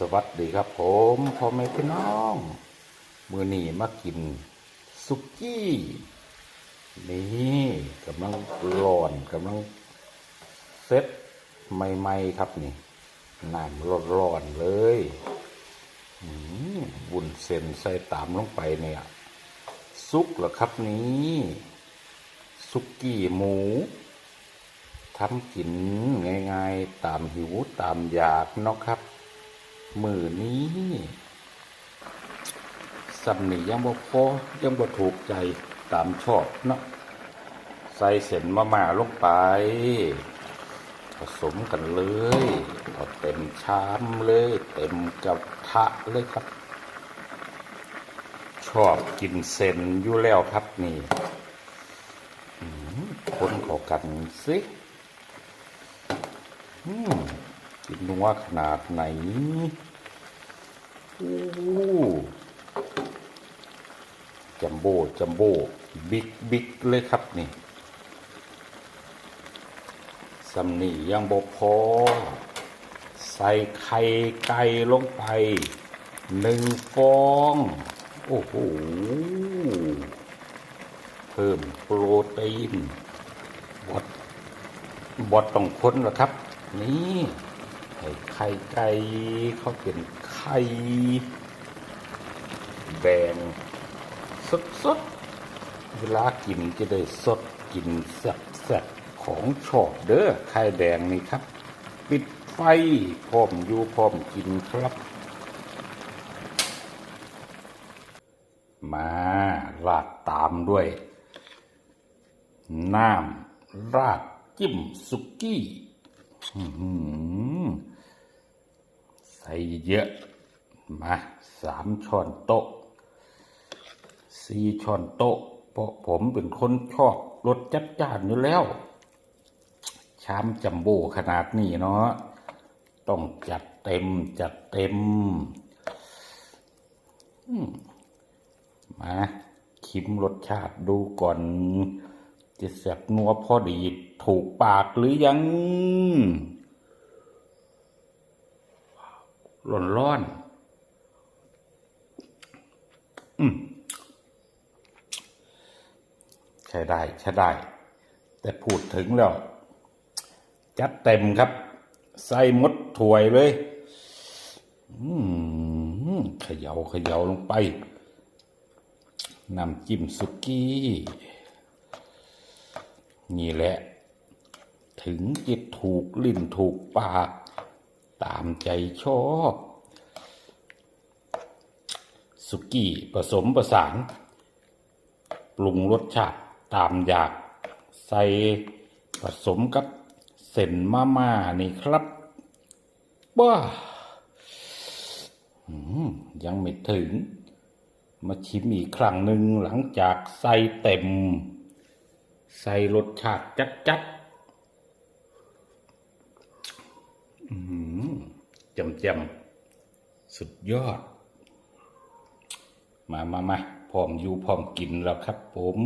สวัสดีครับผมพ่อแม่พี่น้อง มือนี่มากินสุกี้ นี่กำลังร้อนกำลังเซ็ตใหม่ๆครับนี่น้ำร้อนๆเลยบุญเส้นใส่ตามลงไปเนี่ยซุกเหรอครับนี้สุกี้หมูทำกินง่ายๆ ตามหิวตามอยากเนาะครับ มือนี้สำนียังบ่พอยังบ่ถูกใจตามชอบเนาะใส่เส้นมะม่าลงไป ผสมกันเลยเอาเต็มชามเลย เต็มกระทะเลยครับ ชอบกินเส้นอยู่แล้วครับนี่อื้อหือคนขอกันสิ อืม กินนัวขนาดไหนโอ้จัมโบ้จัมโบ้บิ๊กบิ๊กเลยครับนี่สำนียังบ่พอ ใส่ไข่ไก่ลงไปหนึ่งฟอง โอ้โห เพิ่มโปรตีนบดบดต้องค้นเหรอครับ นี่ ไข่ไก่เขาเป็นไข่แดงสดสดๆเวลากินจะได้สดกินแซ่บแซ่บๆของชอบเด้อไข่แดงนี่ครับ ปิดไฟพร้อมอยู่พร้อมกินครับ มาราดตามด้วย น้ำราดจิ้มสุกี้ ใส่เยอะ มาสามช้อนโต๊ะสี่ช้อนโต๊ะ เพราะผมเป็นคนชอบรสจัดจ้านอยู่แล้ว ชามจัมโบ้ขนาดนี้เนาะต้องจัดเต็มจัดเต็มมาชิมรสชาติดูก่อน จะแสบนัวพอดี ถูกปากหรือยังร้อนร้อน อืมใช้ได้ใช้ได้ แต่พูดถึงแล้ว จัดเต็มครับ ใส่มดถวยเลย อืมขย่าขย่าลงไปน้ำจิ้มสุกี้ นี่แหละ ถึงจะถูกลิ้นถูกปาก ตามใจชอบสุกี้ผสมประสาน ปรุงรสชาติตามอยากใส่ผสมกับเส้นมาม่านี่ครับว้ายังไม่ถึง มาชิมอีกครั้งหนึ่งหลังจากใส่เต็ม ใส่รสชาติจัดจัดๆอื้อหือ จำจำสุดยอด มามามาพร้อมอยู่พร้อมกินแล้วครับผม